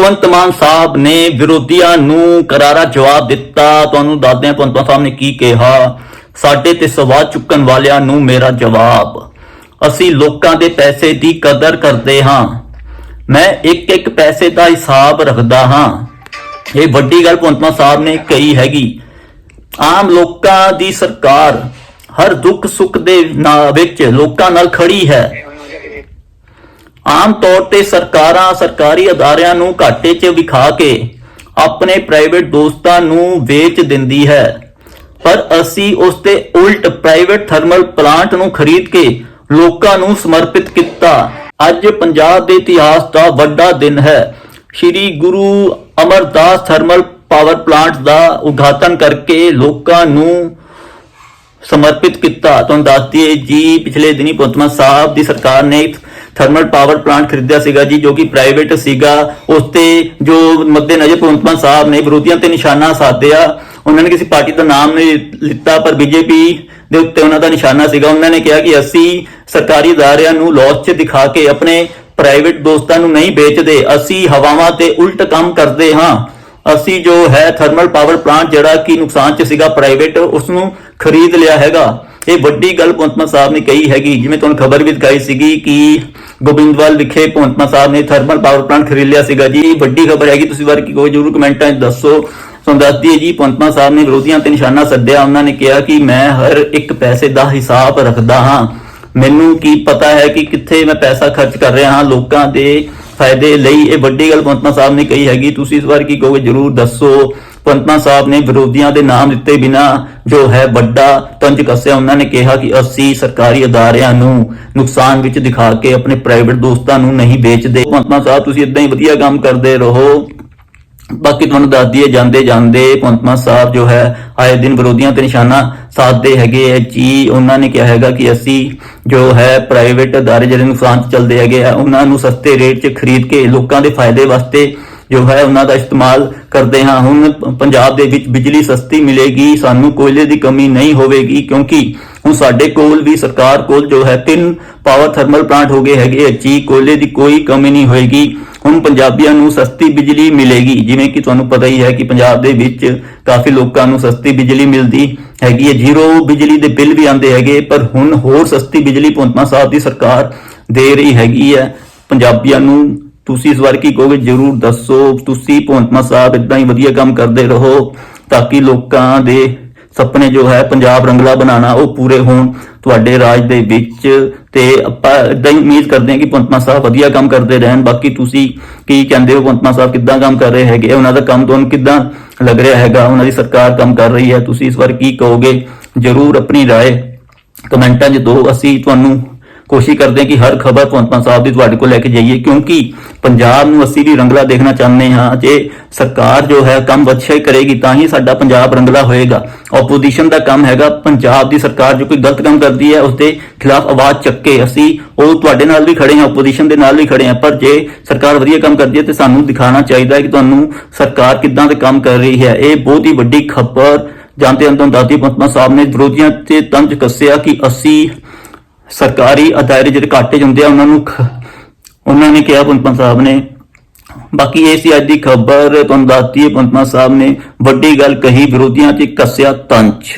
ਭਗਵੰਤ ਮਾਨ ਸਾਹਿਬ ਨੇ ਵਿਰੋਧੀਆਂ ਨੂੰ ਕਰਾਰਾ ਜਵਾਬ ਦਿੱਤਾ। ਤੁਹਾਨੂੰ ਦੱਸਦੇ ਹਾਂ ਭਗਵੰਤ ਸਾਹਿਬ ਨੇ ਕੀ ਕਿਹਾ? ਸਾਡੇ ਤੇ ਸਵਾਲ ਚੁੱਕਣ ਵਾਲਿਆਂ ਨੂੰ ਮੇਰਾ ਜਵਾਬ। ਅਸੀਂ ਲੋਕਾਂ ਦੇ ਪੈਸੇ ਦੀ ਕਦਰ ਕਰਦੇ ਹਾਂ। ਮੈਂ ਇੱਕ ਇੱਕ ਪੈਸੇ ਦਾ ਹਿਸਾਬ ਰੱਖਦਾ ਹਾਂ। ਇਹ ਵੱਡੀ ਗੱਲ ਭਗਵੰਤ ਮਾਨ ਸਾਹਿਬ ਨੇ ਕਹੀ ਹੈਗੀ। ਆਮ ਲੋਕਾਂ ਦੀ ਸਰਕਾਰ ਹਰ ਦੁੱਖ ਸੁੱਖ ਦੇ ਨਾ- ਵਿੱਚ ਲੋਕਾਂ ਨਾਲ ਖੜੀ ਹੈ। ਆਮ ਤੌਰ ਤੇ ਸਰਕਾਰਾਂ ਸਰਕਾਰੀ ਅਦਾਰਿਆਂ ਨੂੰ ਘਾਟੇ 'ਚ ਵਿਖਾ ਕੇ ਆਪਣੇ ਪ੍ਰਾਈਵੇਟ ਦੋਸਤਾਂ ਨੂੰ ਵੇਚ ਦਿੰਦੀ ਹੈ। ਪਰ ਅਸੀਂ ਉਸ ਤੇ ਉਲਟ ਪ੍ਰਾਈਵੇਟ ਥਰਮਲ ਪਲਾਂਟ ਨੂੰ ਖਰੀਦ ਕੇ ਲੋਕਾਂ ਨੂੰ ਸਮਰਪਿਤ ਕੀਤਾ। ਅੱਜ ਪੰਜਾਬ ਦੇ ਇਤਿਹਾਸ ਦਾ ਵੱਡਾ ਦਿਨ ਹੈ। Sri Guru Amardas thermal power plant ਦਾ ਉਦਘਾਟਨ ਕਰਕੇ ਲੋਕਾਂ ਨੂੰ ਸਮਰਪਿਤ ਕੀਤਾ। ਤੁਹਾਨੂੰ ਦੱਸ ਜੀ, ਪਿਛਲੇ ਦਿਨੀ ਪੁੰਤਮਾ ਸਾਹਿਬ ਦੀ ਸਰਕਾਰ ਨੇ ਥਰਮਲ ਪਾਵਰ ਪਲਾਂਟ ਖਰੀਦਿਆ ਸੀਗਾ ਜੀ, ਜੋ ਕਿ ਪ੍ਰਾਈਵੇਟ ਸੀਗਾ। ਉਸ ਤੇ ਜੋ ਮੱਦੇ ਨਜ਼ਰ ਪੁੰਤਮਾ ਸਾਹਿਬ ਨੇ ਵਿਰੋਧੀਆਂ ਤੇ ਨਿਸ਼ਾਨਾ ਸਾਧਿਆ। ਉਹਨਾਂ ਨੇ ਕਿਸੇ ਪਾਰਟੀ ਦਾ ਨਾਮ ਨਹੀਂ ਲਿੱਤਾ, ਪਰ ਬੀਜੇਪੀ ਦੇ ਉੱਤੇ ਉਹਨਾਂ ਦਾ ਨਿਸ਼ਾਨਾ ਸੀਗਾ। ਉਹਨਾਂ ਨੇ ਕਿਹਾ ਕਿ ਅਸੀਂ ਸਰਕਾਰੀ ਅਦਾਰਿਆਂ ਨੂੰ ਲਾਸ 'ਚ ਦਿਖਾ ਕੇ ਆਪਣੇ ਪ੍ਰਾਈਵੇਟ ਦੋਸਤਾਂ ਨੂੰ ਨਹੀਂ ਵੇਚਦੇ। ਅਸੀਂ ਹਵਾਵਾਂ ਤੇ ਉਲਟ ਕੰਮ ਕਰਦੇ ਹਾਂ। ਅਸੀਂ ਜੋ ਹੈ ਥਰਮਲ ਪਾਵਰ ਪਲਾਂਟ ਜਿਹੜਾ ਕਿ ਨੁਕਸਾਨ 'ਚ ਸੀਗਾ ਪ੍ਰਾਈਵੇਟ ਉਸ ਨੂੰ ਖਰੀਦ ਲਿਆ ਹੈਗਾ। ਇਹ ਵੱਡੀ ਗੱਲ ਪੁੰਤਮਾ ਸਾਹਿਬ ਨੇ ਕਹੀ ਹੈਗੀ। ਜਿਵੇਂ ਤੁਹਾਨੂੰ ਖਬਰ ਵੀ ਦਿਖਾਈ ਸੀਗੀ ਕਿ ਗੋਬਿੰਦਵਾਲ ਵਿਖੇ ਪੁੰਤਮਾ ਸਾਹਿਬ ਨੇ ਥਰਮਲ ਪਾਵਰ ਪਲਾਂਟ ਖਰੀਦ ਲਿਆ ਸੀਗਾ ਜੀ। ਵੱਡੀ ਖਬਰ ਹੈਗੀ। ਤੁਸੀਂ ਵਾਰ ਕੀ ਕੋਈ ਜਰੂਰ ਕਮੈਂਟਾਂ 'ਚ ਦੱਸੋ। ਤੁਹਾਨੂੰ ਦੱਸਦੀ ਹੈ ਜੀ ਪੁੰਤਮਾ ਸਾਹਿਬ ਨੇ ਵਿਰੋਧੀਆਂ ਤੇ ਨਿਸ਼ਾਨਾ ਸੱਦਿਆ। ਉਹਨਾਂ ਨੇ ਕਿਹਾ ਕਿ ਮੈਂ ਹਰ ਇੱਕ ਪੈਸੇ ਦਾ ਹਿਸਾਬ ਰੱਖਦਾ ਹਾਂ। ਮੈਨੂੰ ਕੀ ਪਤਾ ਹੈ ਕਿ ਕਿੱਥੇ ਮੈਂ ਪੈਸਾ ਖਰਚ ਕਰ ਰਿਹਾ ਹਾਂ ਲੋਕਾਂ ਦੇ ਫਾਇਦੇ ਲਈ। ਇਹ ਵੱਡੀ ਗੱਲ ਪੰਤਮਾ ਸਾਹਿਬ ਨੇ ਕਹੀ ਹੈਗੀ। ਤੁਸੀਂ ਇਸ ਵਾਰ ਕੀ ਕਹੋਗੇ ਜਰੂਰ ਦੱਸੋ। ਪੰਤਮਾ ਸਾਹਿਬ ਨੇ ਵਿਰੋਧੀਆਂ ਦੇ ਨਾਮ ਦਿੱਤੇ ਬਿਨਾ ਜੋ ਹੈ ਵੱਡਾ ਤੰਜ ਕੱਸਿਆ ਉਹਨਾਂ ਨੇ ਕਿਹਾ ਕਿ ਅਸੀਂ ਸਰਕਾਰੀ ਅਦਾਰਿਆਂ ਨੂੰ ਨੁਕਸਾਨ ਵਿੱਚ ਦਿਖਾ ਕੇ ਆਪਣੇ ਪ੍ਰਾਈਵੇਟ ਦੋਸਤਾਂ ਨੂੰ ਨਹੀਂ ਵੇਚਦੇ। ਪੰਤਮਾ ਸਾਹਿਬ, ਤੁਸੀਂ ਇਦਾਂ ਹੀ ਵਧੀਆ ਕੰਮ ਕਰਦੇ ਰਹੋ। ਬਾਕੀ ਤੁਹਾਨੂੰ ਦੱਸ ਦਈਏ, ਜਾਂਦੇ ਜਾਂਦੇ ਪੰਤਮਾ ਸਾਹਿਬ ਜੋ ਹੈ, ਆਏ ਦਿਨ ਵਿਰੋਧੀਆਂ ਤੇ ਨਿਸ਼ਾਨਾ ਸਾਧਦੇ ਹੈਗੇ ਹੈ ਜੀ, ਉਹਨਾਂ ਨੇ ਕਿਹਾ ਹੈਗਾ ਕਿ ਅਸੀਂ ਜੋ ਹੈ ਪ੍ਰਾਈਵੇਟ ਅਦਾਰੇ ਜਿਹੜੇ ਨੁਕਸਾਨ 'ਚ ਚੱਲਦੇ ਹੈਗੇ ਆ, ਉਹਨਾਂ ਨੂੰ ਸਸਤੇ ਰੇਟ 'ਚ ਖਰੀਦ ਕੇ ਲੋਕਾਂ ਦੇ ਫਾਇਦੇ ਵਾਸਤੇ ਜੋ ਹੈ ਉਹਨਾਂ ਦਾ ਇਸਤੇਮਾਲ ਕਰਦੇ ਹਾਂ। ਹੁਣ ਪੰਜਾਬ ਦੇ ਵਿੱਚ ਬਿਜਲੀ ਸਸਤੀ ਮਿਲੇਗੀ, ਸਾਨੂੰ ਕੋਇਲੇ ਦੀ ਕਮੀ ਨਹੀਂ ਹੋਵੇਗੀ ਕਿਉਂਕਿ ਹੁਣ ਸਾਡੇ ਕੋਲ ਵੀ ਸਰਕਾਰ ਕੋਲ ਜੋ ਹੈ ਤਿੰਨ ਪਾਵਰ ਥਰਮਲ ਪਲਾਂਟ ਹੋ ਗਏ ਹੈਗੇ ਆ ਕੋਇਲੇ ਦੀ ਕੋਈ ਕਮੀ ਨਹੀਂ ਹੋਏਗੀ। ਹੁਣ ਪੰਜਾਬੀਆਂ ਨੂੰ ਸਸਤੀ ਬਿਜਲੀ ਮਿਲੇਗੀ। ਜਿਵੇਂ ਕਿ ਤੁਹਾਨੂੰ ਪਤਾ ਹੀ ਹੈ ਕਿ ਪੰਜਾਬ ਦੇ ਵਿੱਚ ਕਾਫੀ ਲੋਕਾਂ ਨੂੰ ਸਸਤੀ ਬਿਜਲੀ ਮਿਲਦੀ ਹੈਗੀ ਹੈ। ਜ਼ੀਰੋ ਬਿਜਲੀ ਦੇ ਬਿੱਲ ਵੀ ਆਉਂਦੇ ਹੈਗੇ, ਪਰ ਹੁਣ ਹੋਰ ਸਸਤੀ ਬਿਜਲੀ ਪੁੰਤਮਾ ਸਾਹਿਬ ਦੀ ਸਰਕਾਰ ਦੇ ਰਹੀ ਹੈਗੀ ਹੈ। ਪੰਜਾਬੀਆਂ ਨੂੰ ਤੁਸੀਂ ਇਸ ਵਾਰ ਕੀ ਕਹੋਗੇ ਜਰੂਰ ਦੱਸੋ ਤੁਸੀਂ ਪੁੰਤਮਾ ਸਾਹਿਬ ਇਦਾਂ ਹੀ ਵਧੀਆ ਕੰਮ ਕਰਦੇ ਰਹੋ ਤਾਂ ਕਿ ਲੋਕਾਂ ਦੇ ਸੁਪਨੇ ਜੋ ਹੈ ਪੰਜਾਬ ਰੰਗਲਾ ਬਣਾਉਣਾ ਉਹ ਪੂਰੇ ਹੋਣ ਤੁਹਾਡੇ ਰਾਜ ਦੇ ਵਿੱਚ ਤੇ ਆਪਾਂ ਇਦਾਂ ਹੀ ਉਮੀਦ ਕਰਦੇ ਹਾਂ ਕਿ ਪੰਤਮਾ ਸਾਹਿਬ ਵਧੀਆ ਕੰਮ ਕਰਦੇ ਰਹਿਣ ਬਾਕੀ ਤੁਸੀਂ ਕੀ ਕਹਿੰਦੇ ਹੋ ਪੰਤਮਾ ਸਾਹਿਬ ਕਿੱਦਾਂ ਕੰਮ ਕਰ ਰਹੇ ਹੈਗੇ ਉਹਨਾਂ ਦਾ ਕੰਮ ਤੁਹਾਨੂੰ ਕਿੱਦਾਂ ਲੱਗ ਰਿਹਾ ਹੈਗਾ ਉਹਨਾਂ ਦੀ ਸਰਕਾਰ ਕੰਮ ਕਰ ਰਹੀ ਹੈ ਤੁਸੀਂ ਇਸ ਵਾਰ ਕੀ ਕਹੋਗੇ ਜਰੂਰ ਆਪਣੀ رائے ਕਮੈਂਟਾਂ 'ਚ ਦਿਓ ਅਸੀਂ ਤੁਹਾਨੂੰ ਕੋਸ਼ਿਸ਼ ਕਰਦੇ ਹਾਂ ਕਿ ਹਰ ਖਬਰ ਪੰਤਮਾ ਸਾਹਿਬ ਦੀ ਤੁਹਾਡੇ ਕੋਲ ਲੈ ਕੇ ਜਾਈਏ, ਕਿਉਂਕਿ ਪੰਜਾਬ ਨੂੰ ਅਸੀਂ ਵੀ ਰੰਗਲਾ ਦੇਖਣਾ ਚਾਹੁੰਦੇ ਹਾਂ। ਜੇ ਸਰਕਾਰ ਜੋ ਹੈ ਕੰਮ ਅੱਛਾ ਹੀ ਕਰੇਗੀ, ਤਾਂ ਹੀ ਸਾਡਾ ਪੰਜਾਬ ਰੰਗਲਾ ਹੋਏਗਾ। ਆਪੋਜੀਸ਼ਨ ਦਾ ਕੰਮ ਹੈਗਾ, ਪੰਜਾਬ ਦੀ ਸਰਕਾਰ ਜੋ ਕੋਈ ਗਲਤ ਕੰਮ ਕਰਦੀ ਹੈ ਉਸ ਦੇ ਖਿਲਾਫ ਆਵਾਜ਼ ਚੱਕੇ ਅਸੀਂ ਉਹ ਤੁਹਾਡੇ ਨਾਲ ਵੀ ਖੜੇ ਹਾਂ ਆਪੋਜੀਸ਼ਨ ਦੇ ਨਾਲ ਵੀ ਖੜੇ ਹਾਂ। ਪਰ ਜੇ ਸਰਕਾਰ ਵਧੀਆ ਕੰਮ ਕਰਦੀ ਹੈ, ਤੇ ਸਾਨੂੰ ਦਿਖਾਉਣਾ ਚਾਹੀਦਾ ਹੈ ਕਿ ਤੁਹਾਨੂੰ ਸਰਕਾਰ ਕਿੱਦਾਂ ਦੇ ਕੰਮ ਕਰ ਰਹੀ ਹੈ। ਇਹ ਬਹੁਤ ਹੀ ਵੱਡੀ ਖਬਰ, ਜਾਂਦੇ ਅੰਦਰ ਦਾਦੀ ਪੰਤਮਾ ਸਾਹਿਬ ਨੇ ਵਿਰੋਧੀਆਂ ਤੇ ਤੰਜ ਕੱਸਿਆ ਕਿ ਅਸੀਂ ਸਰਕਾਰੀ ਅਦਾਰੇ ਜਿਹੜੇ ਘਾਟੇ 'ਚ ਹੁੰਦੇ ਆ, ਉਹਨਾਂ ਨੂੰ ਉਹਨਾਂ ਨੇ ਕਿਹਾ ਪੰਤਮਾ ਸਾਹਿਬ ਨੇ। ਬਾਕੀ ਇਹ ਸੀ ਅੱਜ ਦੀ ਖਬਰ, ਤੁਹਾਨੂੰ ਦੱਸਦੀ ਹੈ ਪੰਤਮਾ ਸਾਹਿਬ ਨੇ ਵੱਡੀ ਗੱਲ ਕਹੀ, ਵਿਰੋਧੀਆਂ ਤੇ ਕੱਸਿਆ ਤੰਜ।